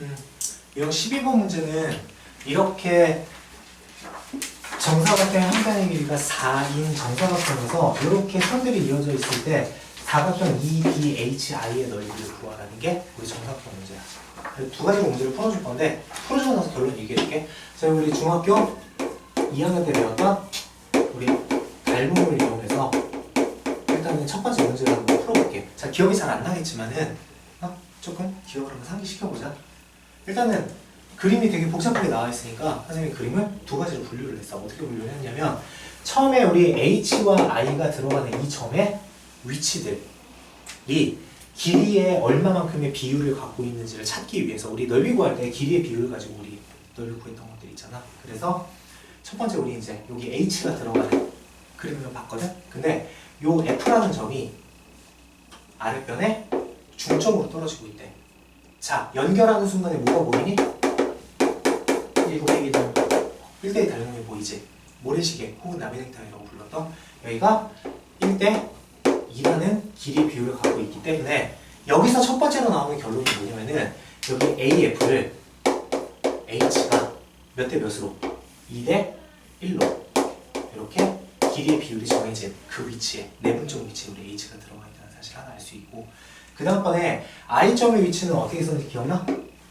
음, 이런 12번 문제는 이렇게 정사각형의 한 단의 길이가 4인 정사각형에서 이렇게 선들이 이어져 있을 때 사각형 EBHI의 넓이를 구하라는 게 우리 정사각형 문제야. 두 가지 문제를 풀어줄 건데 풀어주고 나서 결론 얘기해줄게. 자, 우리 중학교 2학년 때 배웠던 우리 닮음을 이용해서 일단은 첫 번째 문제를 한번 풀어볼게. 자, 기억이 잘 안 나겠지만은 어? 조금 기억을 한번 상기시켜보자. 일단은 그림이 되게 복잡하게 나와 있으니까 선생님이 그림을 두 가지로 분류를 했어. 어떻게 분류를 했냐면 처음에 우리 H와 I가 들어가는 이 점의 위치들이 길이의 얼마만큼의 비율을 갖고 있는지를 찾기 위해서 우리 넓이 구할 때 길이의 비율을 가지고 우리 넓이 구했던 것들 있잖아. 그래서 첫 번째 우리 이제 여기 H가 들어가는 그림을 봤거든. 근데 요 F라는 점이 아랫변에 중점으로 떨어지고 있대. 자, 연결하는 순간에 뭐가 보이니? 1대1 1대1 달력이 보이지? 모래시계 혹은 나비넥타이라고 불렀던 여기가 1대 2라는 길이 비율을 갖고 있기 때문에 여기서 첫 번째로 나오는 결론이 뭐냐면은 여기 AF를 H가 몇 대 몇으로? 2대 1로 이렇게 길이의 비율이 정해진 그 위치에 내분적 위치에 우리 H가 들어가 있다는 사실 하나 알 수 있고 그 다음번에 I점의 위치는 어떻게 있었는지 기억나?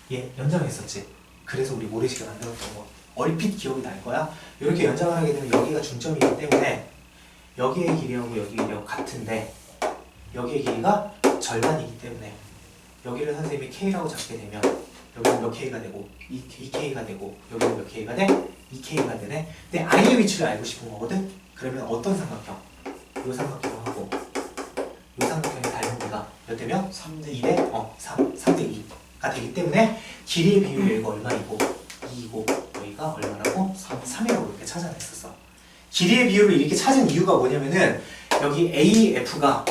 예, 연장했었지. 그래서 우리 모래시계 만들었던 거 얼핏 기억이 날 거야. 이렇게 연장을 하게 되면 여기가 중점이기 때문에 여기의 길이하고 여기 길이하고 같은데 여기의 길이가 절반이기 때문에 여기를 선생님이 K라고 잡게 되면 여기는 몇 K가 되고 2, k 가 되고 여기는 몇 K가 돼? 2K가 되네. 근데 I의 위치를 알고 싶은 거거든. 그러면 어떤 삼각형? 요 삼각형하고 요 삼각형의 닮은비가 몇 대면? 3대 2대 어 3, 3대 2가 되기 때문에 길이의 비율이 여기가 얼마이고 2이고 여기가 얼마라고? 3, 3이라고 이렇게 찾아냈었어 길이의 비율을 이렇게 찾은 이유가 뭐냐면은 여기 AF가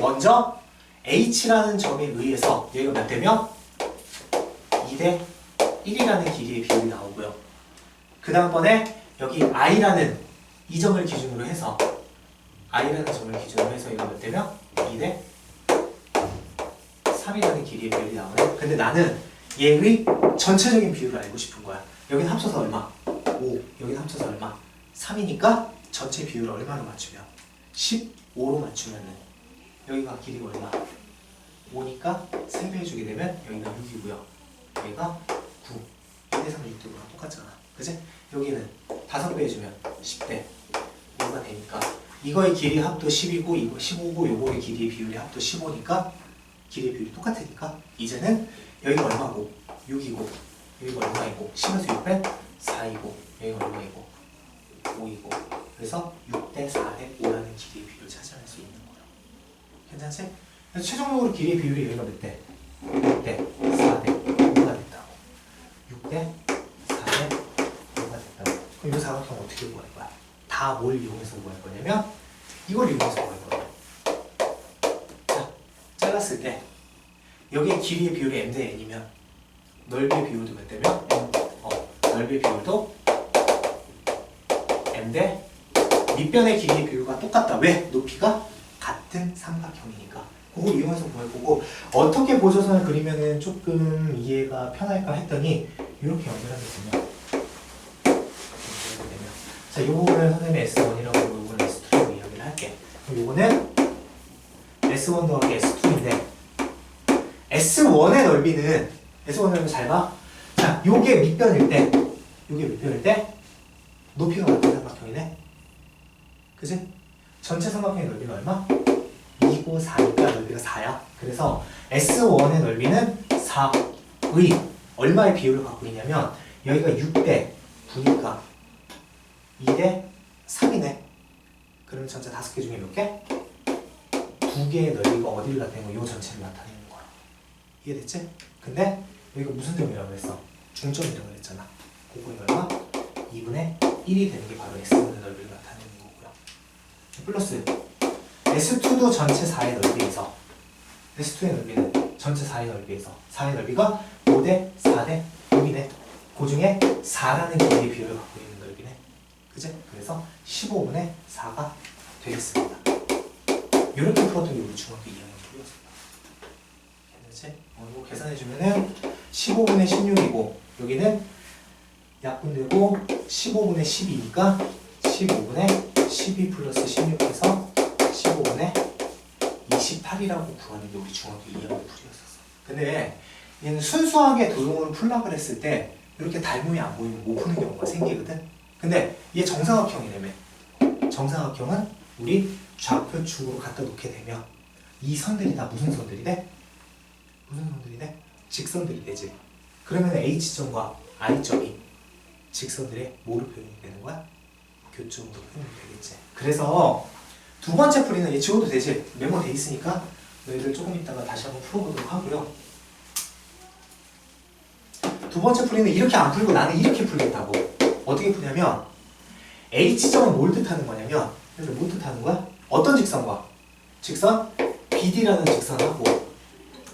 먼저 H라는 점에 의해서 여기가 몇 대면? 2대 1이라는 길이의 비율이 나오고요 그 다음번에 여기 I라는 이 점을 기준으로 해서 i라는 점을 기준으로 해서 이거 몇 대면? 2대 3이라는 길이의 비율이 나오네. 근데 나는 얘의 전체적인 비율을 알고 싶은 거야. 여기는 합쳐서 얼마? 5. 여기는 합쳐서 얼마? 3이니까 전체 비율을 얼마로 맞추면? 15로 맞추면 은 여기가 길이가 얼마? 5니까 3배 해주게 되면 여기가 6이고요. 여기가 9. 2대 3, 6대랑 똑같잖아. 그지? 여기는 5배 해주면 10대 5가 되니까 이거의 길이 합도 10이고 이거 15고 요거의 길이의 비율이 합도 15니까 길이의 비율이 똑같으니까 이제는 여기가 얼마고? 6이고 여기가 얼마이고? 10에서 6 빼 4이고 여기가 얼마이고? 5이고. 그래서 6대 4대 5라는 길이의 비율을 찾아낼 수 있는 거예요. 괜찮지? 그래서 최종적으로 길이의 비율이 여기가 몇 대? 6대 4대 5가 됐다고. 6대 4대 5가 됐다고. 그럼 이 사각형 어떻게 구할 거야? 다 뭘 이용해서 구할 거냐면 이걸 이용해서 구할 거예요. 자, 잘랐을 때 여기에 길이의 비율이 m 대 n이면 넓이의 비율도 몇 대면? 어, 넓이의 비율도 m 대 밑변의 길이의 비율과 똑같다. 왜? 높이가 같은 삼각형이니까. 그거 이용해서 구할 거고 어떻게 보조선을 그리면은 조금 이해가 편할까 했더니 이렇게 연결하게 되면 자, 요거를 선생님이 S1이라고 하고 요거는 S2라고 이야기를 할게. 그럼 요거는 S1 더하기 S2인데 S1의 넓이는 S1 넓이 잘 봐. 자, 요게 밑변일 때 요게 밑변일 때 높이가 같은 삼각형이네. 그지? 전체 삼각형의 넓이는 얼마? 2고 4니까 넓이가 4야. 그래서 S1의 넓이는 4의 얼마의 비율을 갖고 있냐면 여기가 6대 9니까 2대 3이네. 그러면 전체 다섯 개 중에 몇 개? 두 개의 넓이가 어디를 나타내고 요 전체를 나타내는 거야. 이해됐지? 근데 여기가 무슨 점이라고 했어? 중점이라고 했잖아. 그거는 얼마? 2분의 1이 되는 게 바로 S분의 넓이를 나타내는 거고요. 플러스 S2도 전체 4의 넓이에서 S2의 넓이는 전체 4의 넓이에서 4의 넓이가 5대 4대 6이네. 그 중에 4라는 길이의 비율을 갖고 있는. 그지? 그래서 15분의 4가 되겠습니다. 이렇게 풀었던 게 우리 중학교 2학년 풀이었습니다. 그치? 어, 이거 계산해주면은 15분의 16이고 여기는 약분되고 15분의 12니까 15분의 12 플러스 16해서 15분의 28이라고 구하는 게 우리 중학교 2학년 풀이었었어. 근데 얘는 순수하게 도형으로 풀라 그랬을 때 이렇게 닮음이 안 보이면 못 푸는 경우가 생기거든. 근데 얘 정사각형이라며. 정사각형은 우리 좌표축으로 갖다 놓게 되면 이 선들이 다 무슨 선들이 돼? 무슨 선들이 돼? 직선들이 되지. 그러면 H점과 I점이 직선들의 뭐로 표현이 되는 거야? 교점으로 표현이 되겠지. 그래서 두 번째 풀이는 얘 지워도 되지. 메모 돼 있으니까 너희들 조금 있다가 다시 한번 풀어보도록 하고요. 두 번째 풀이는 이렇게 안 풀고 나는 이렇게 풀겠다고. 어떻게 푸냐면 H점은 뭘 뜻하는 거냐면 뭘 뜻하는 거야? 어떤 직선과 직선 BD라는 직선하고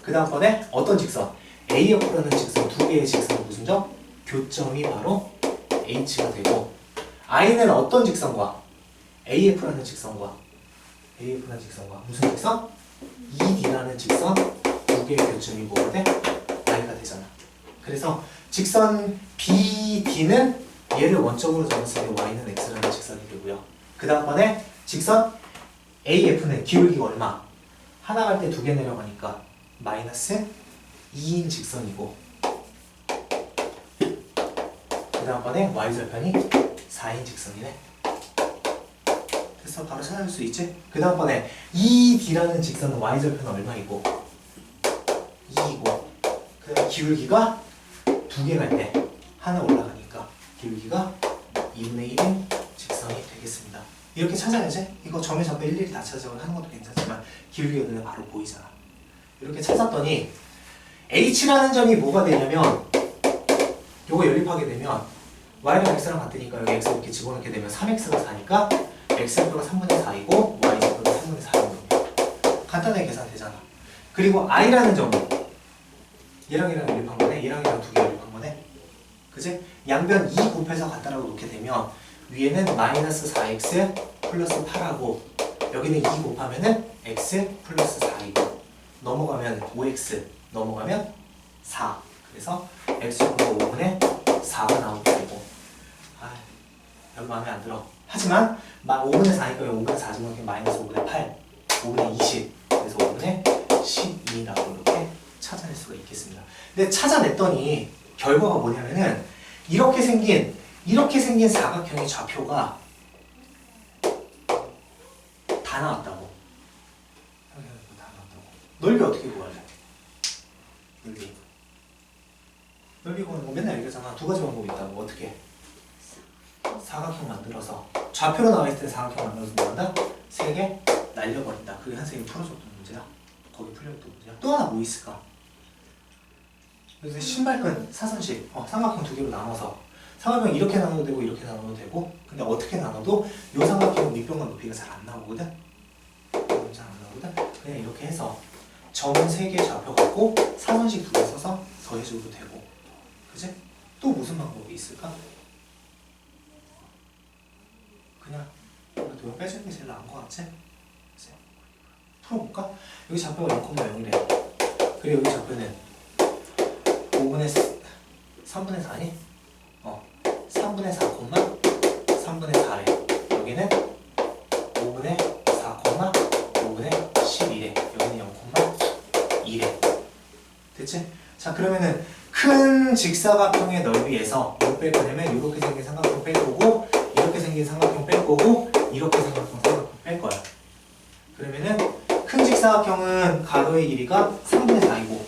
그 다음번에 어떤 직선 AF라는 직선 두 개의 직선은 무슨 점? 교점이 바로 H가 되고 I는 어떤 직선과 AF라는 직선과 AF라는 직선과 무슨 직선? ED라는 직선 두 개의 교점이 뭐가 돼? I가 되잖아. 그래서 직선 BD는 얘를 원점으로 잡았을 때 y는 x라는 직선이 되고요. 그 다음번에 직선 AF는 기울기가 얼마? 하나 갈 때 두 개 내려가니까 마이너스 2인 직선이고 그 다음번에 y절편이 4인 직선이네. 됐어? 바로 찾아낼 수 있지? 그 다음번에 ED라는 직선은 y절편은 얼마이고 2이고 그 다음에 기울기가 두 개 갈 때 하나 올라가니까 기울기가 2분의 1인 직선이 되겠습니다. 이렇게 찾아야지. 이거 점에 잡고 일일이 다 찾아서 하는 것도 괜찮지만 기울기가 눈에 바로 보이잖아. 이렇게 찾았더니 H라는 점이 뭐가 되냐면 요거 연립하게 되면 y랑 x랑 같으니까 여기 x 이렇게 집어넣게 되면 3x가 4니까 x표가 3분의 4이고 y표가 3분의 4이거든요. 간단하게 계산되잖아. 그리고 i라는 점은 얘랑 얘랑 연립한 거네. 얘랑 얘랑 두 개. 그지? 양변 2 곱해서 같다라고 놓게 되면 위에는 마이너스 4x 플러스 8하고 여기는 2 곱하면은 x 플러스 4이고 넘어가면 5x 넘어가면 4 그래서 x제곱가 5분의 4가 나오게 되고. 아, 별 마음에 안 들어. 하지만 마 5분의 4니까 5분의 4 집어넣으면 마이너스 5분의 8 5분의 20 그래서 5분의 12라고 이렇게 찾아낼 수가 있겠습니다. 근데 찾아냈더니 결과가 뭐냐면은 이렇게 생긴 이렇게 생긴 사각형의 좌표가 다 나왔다고. 다 나왔다고. 넓이 어떻게 구할래? 넓이. 넓이 구하는 거 맨날 얘기하잖아. 두 가지 방법이 있다고. 어떻게? 사각형 만들어서 좌표로 나와 있을 때 사각형 만들어서 뭐한다? 세 개 날려버린다. 그게 한쌤이 풀어줬던 문제야. 거기 풀려줬던 문제야. 또 하나 뭐 있을까? 그래서 신발끈 사선식 어, 삼각형 두 개로 나눠서 삼각형 이렇게 나눠도 되고 이렇게 나눠도 되고 근데 어떻게 나눠도 요 삼각형 밑변과 높이가 잘 안 나오거든 잘 안 나오거든 그냥 이렇게 해서 점은 세개 좌표 갖고 사선식 두 개 써서 더해줘도 되고 그지? 또 무슨 방법이 있을까? 그냥 도형 빼주는 게 제일 나은 것 같지? 풀어볼까? 여기 좌표가 0,0이래 그리고 여기 좌표는 5분의 3분의 4니? 어 3분의 4 콤마 3분의 4래 여기는 5분의 4 콤마 5분의 12래 여기는 0 콤마 2래 됐지? 자 그러면은 큰 직사각형의 넓이에서 뭘 뺄 거냐면 이렇게 생긴 삼각형 뺄 거고 이렇게 생긴 삼각형 뺄 거고 이렇게 생긴 삼각형 뺄 거야 그러면은 큰 직사각형은 가로의 길이가 3분의 4이고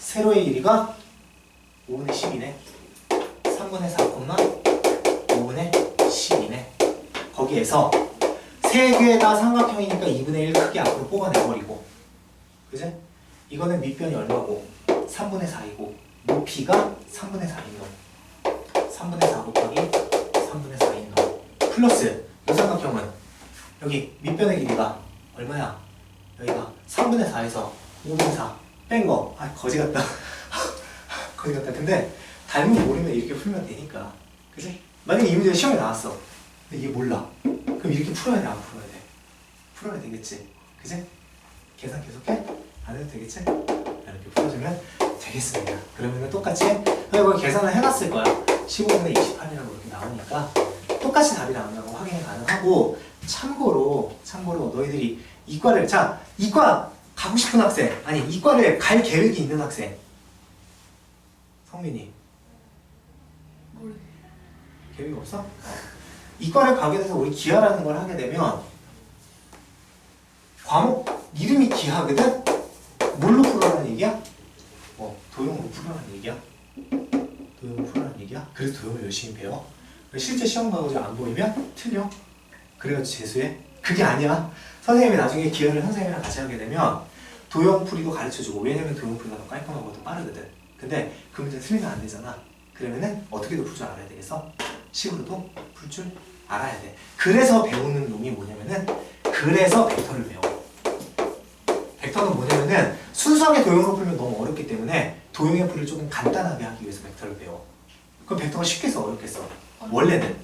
세로의 길이가 5분의 10이네. 3분의 4, 5분의 10이네. 거기에서 세개다 삼각형이니까 2분의 1 크게 앞으로 뽑아내버리고 그지? 이거는 밑변이 얼마고 3분의 4이고 높이가 3분의 4인 놈 3분의 4 곱하기 3분의 4인 놈 플러스 이 삼각형은 여기 밑변의 길이가 얼마야? 여기가 3분의 4에서 5분의 4 뺀 거. 아 거지 같다. 거지 같다. 근데 닮은 모르면 이렇게 풀면 되니까. 그지? 만약에 이 문제가 시험에 나왔어. 근데 이게 몰라. 그럼 이렇게 풀어야 돼? 안 풀어야 돼? 풀어야 되겠지. 그지? 계산 계속해? 안 해도 되겠지? 이렇게 풀어주면 되겠습니다. 그러면 똑같이 이거 계산을 해놨을 거야. 15분의 28이라고 이렇게 나오니까 똑같이 답이 나온다고 확인이 가능하고 참고로 참고로 너희들이 이과를 자 이과 가고 싶은 학생 아니 이과를 갈 계획이 있는 학생 성민이 뭘 계획 없어? 어. 이과를 가게 돼서 우리 기하라는 걸 하게 되면 과목 이름이 기하거든? 뭘로 풀어라는 얘기야? 어, 도형으로 풀어라는 얘기야? 도형으로 풀어라는 얘기야? 그래서 도형을 열심히 배워. 실제 시험 가가지고 안 보이면 틀려. 그래가지고 재수해. 그게 아니야. 선생님이 나중에 기하를 선생님이랑 같이 하게 되면 도형 풀이도 가르쳐주고 왜냐면 도형 풀이가 더 깔끔하고 더 빠르거든. 근데 그 문제 틀리면 안 되잖아. 그러면은 어떻게도 풀줄 알아야 되겠어? 식으로도 풀 줄 알아야 돼. 그래서 배우는 놈이 뭐냐면은 그래서 벡터를 배워. 벡터는 뭐냐면은 순수하게 도형으로 풀면 너무 어렵기 때문에 도형의 풀이를 조금 간단하게 하기 위해서 벡터를 배워. 그럼 벡터가 쉽겠어 어렵겠어? 원래는